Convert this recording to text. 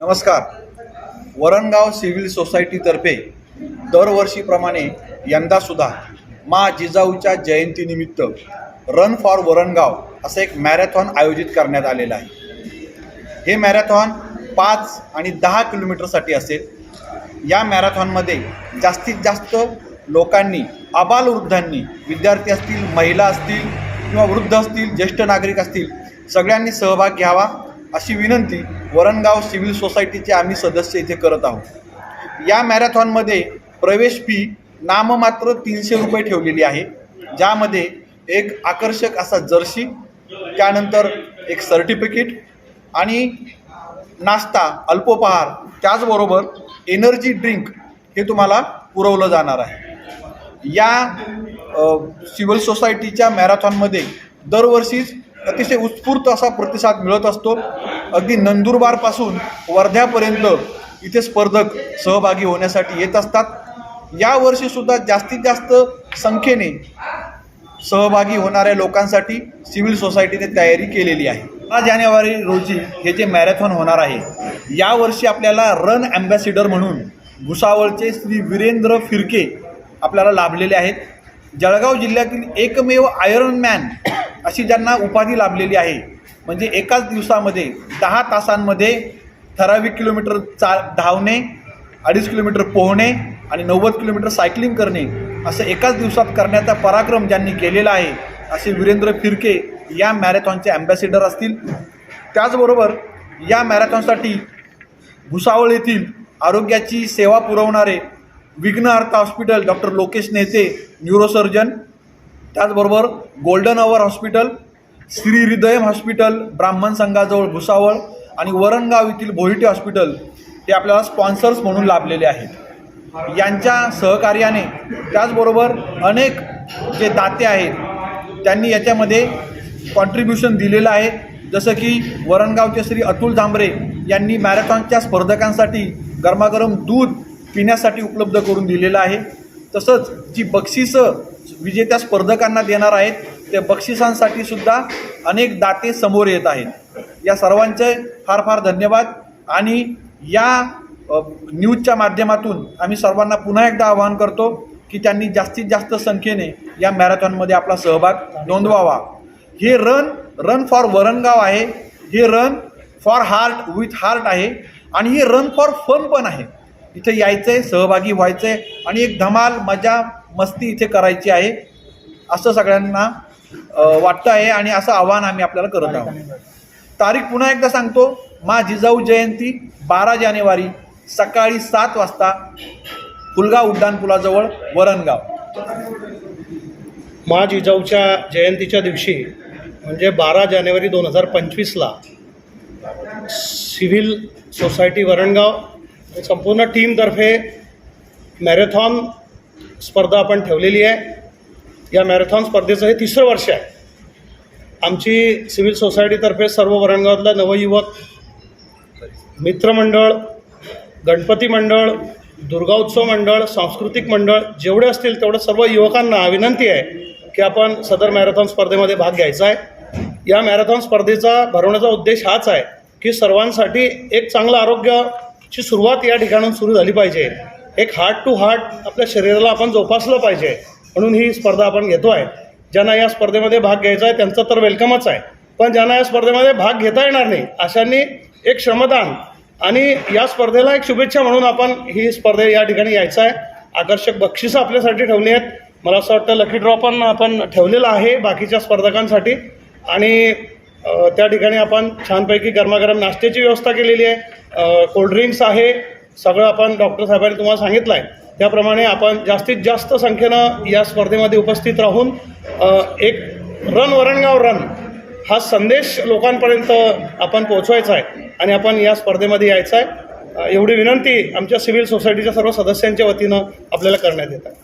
नमस्कार. वरणगाव सिव्हिल सोसायटीतर्फे दरवर्षीप्रमाणे यंदासुद्धा मा जिजाऊच्या जयंतीनिमित्त रन फॉर वरणगाव असं एक मॅरेथॉन आयोजित करण्यात आलेलं आहे. हे मॅरेथॉन पाच आणि दहा किलोमीटरसाठी असेल. या मॅरेथॉनमध्ये जास्तीत जास्त लोकांनी अबालवृद्धांनी विद्यार्थी असतील महिला असतील किंवा वृद्ध असतील ज्येष्ठ नागरिक असतील सगळ्यांनी सहभाग घ्यावा. अशी विनंती वरणगाव सिव्हिल सोसायटीचे आम्ही सदस्य इथे करत आहोत. या मॅरेथॉनमध्ये प्रवेश फी नाममात्र तीनशे रुपये ठेवलेली आहे ज्यामध्ये एक आकर्षक असा जर्सी त्यानंतर एक सर्टिफिकेट आणि नाश्ता अल्पोपहार त्याचबरोबर एनर्जी ड्रिंक हे तुम्हाला पुरवलं जाणार आहे. या सिव्हिल सोसायटीच्या मॅरेथॉनमध्ये दरवर्षीच अतिशय उत्स्फूर्त असा प्रतिसाद मिळत असतो. अगदी नंदुरबारपासून वर्ध्यापर्यंत इथे स्पर्धक सहभागी होण्यासाठी येत असतात. यावर्षीसुद्धा जास्तीत जास्त संख्येने सहभागी होणाऱ्या लोकांसाठी सिव्हिल सोसायटीने तयारी केलेली आहे. दहा जानेवारी रोजी हे जे मॅरेथॉन होणार आहे यावर्षी आपल्याला रन ॲम्बॅसिडर म्हणून भुसावळचे श्री वीरेंद्र फिरके आपल्याला लाभलेले आहेत. जळगाव जिल्ह्यातील एकमेव आयरन मॅन अशी ज्यांना उपाधी लाभलेली आहे. म्हणजे एकाच दिवसामध्ये दहा तासांमध्ये ठराविक किलोमीटर चा धावणे अडीच किलोमीटर पोहणे आणि नव्वद किलोमीटर सायकलिंग करणे असं एकाच दिवसात करण्याचा पराक्रम ज्यांनी केलेला आहे असे वीरेंद्र फिरके या मॅरेथॉनचे ॲम्बॅसिडर असतील. त्याचबरोबर या मॅरेथॉनसाठी भुसावळ येथील आरोग्याची सेवा पुरवणारे विघ्नहर्ता hospital doctor Lokesh Nete neurosurgeon त्याचबरोबर golden hour hospital Shri Hridayam hospital ब्राह्मण संघाजवळ भुसावळ आणि वरणगाव येथील भोईटे हॉस्पिटल हे आपल्याला स्पॉन्सर्स म्हणून लाभलेले आहेत. यांच्या सहकार्याने त्याचबरोबर अनेक जे दाते आहेत त्यांनी याच्यामध्ये कॉन्ट्रीब्युशन दिलेलं आहे. जसं की वरणगावचे श्री अतुल झांबरे यांनी मॅरेथॉनच्या स्पर्धकांसाठी गरमागरम दूध पिण्यासाठी उपलब्ध करून दिलेलं आहे. तसंच जी बक्षिसं विजेत्या स्पर्धकांना देणार आहेत त्या बक्षिसांसाठी सुद्धा अनेक दाते समोर येत आहेत. या सर्वांचे फार फार धन्यवाद. आणि या न्यूजच्या माध्यमातून आम्ही सर्वांना पुन्हा एकदा आवाहन करतो की त्यांनी जास्तीत जास्त संख्येने या मॅरेथॉनमध्ये आपला सहभाग नोंदवावा. हे रन रन फॉर वरणगाव आहे. हे run for heart with heart आहे. आणि हे रन फॉर फन पण आहे. इथे यायचं आहे सहभागी व्हायचं आहे आणि एक धमाल मजा मस्ती इथे करायची आहे. असं सगळ्यांना वाटतं आहे आणि असं आव्हान आम्ही आपल्याला करत आहोत. तारीख पुन्हा एकदा सांगतो. मा जिजाऊ जयंती बारा जानेवारी सकाळी सात वाजता फुलगाव उड्डाणपुलाजवळ वरणगाव. मा जिजाऊच्या जयंतीच्या दिवशी म्हणजे बारा जानेवारी दोन हजार पंचवीसला सिव्हिल सोसायटी वरणगाव संपूर्ण टीमतर्फे मॅरेथॉन स्पर्धा आपण ठेवलेली आहे. या मॅरेथॉन स्पर्धेचं हे तिसरं वर्ष आहे. आमची सिव्हिल सोसायटीतर्फे सर्व वरणगावातला नवयुवक मित्रमंडळ गणपती मंडळ दुर्गाउत्सव मंडळ सांस्कृतिक मंडळ जेवढे असतील तेवढं सर्व युवकांना विनंती आहे की आपण सदर मॅरेथॉन स्पर्धेमध्ये भाग घ्यायचा आहे. या मॅरेथॉन स्पर्धेचा भरवण्याचा उद्देश हाच आहे की सर्वांसाठी एक चांगलं आरोग्य ची सुरुवात या ठिकाणून सुरू झाली पाहिजे. एक हार्ट टू हार्ट आपल्या शरीराला आपण जोपासलं पाहिजे म्हणून ही स्पर्धा आपण घेतो आहे ज्यांना या स्पर्धेमध्ये भाग घ्यायचा आहे त्यांचं तर वेलकमच आहे. पण ज्यांना या स्पर्धेमध्ये भाग घेता येणार नाही अशांनी एक श्रमदान आणि या स्पर्धेला एक शुभेच्छा म्हणून आपण ही स्पर्धे या ठिकाणी यायचं आहे. आकर्षक बक्षिसं आपल्यासाठी ठेवली आहेत. मला असं वाटतं लकी ड्रॉ पण आपण ठेवलेला आहे बाकीच्या स्पर्धकांसाठी. आणि त्या ठिकाणी आपण छानपैकी गरमागरम नाश्त्याची व्यवस्था केलेली आहे. कोल्ड्रिंक्स आहे. सगळं आपण डॉक्टर साहेबांनी तुम्हाला सांगितलं आहे त्याप्रमाणे आपण जास्तीत जास्त संख्येनं या स्पर्धेमध्ये उपस्थित राहून एक रन वरणगाव रन हा संदेश लोकांपर्यंत आपण पोहोचवायचा आहे आणि आपण या स्पर्धेमध्ये यायचं आहे. एवढी विनंती आमच्या सिव्हिल सोसायटीच्या सर्व सदस्यांच्या वतीनं आपल्याला करण्यात येत आहे.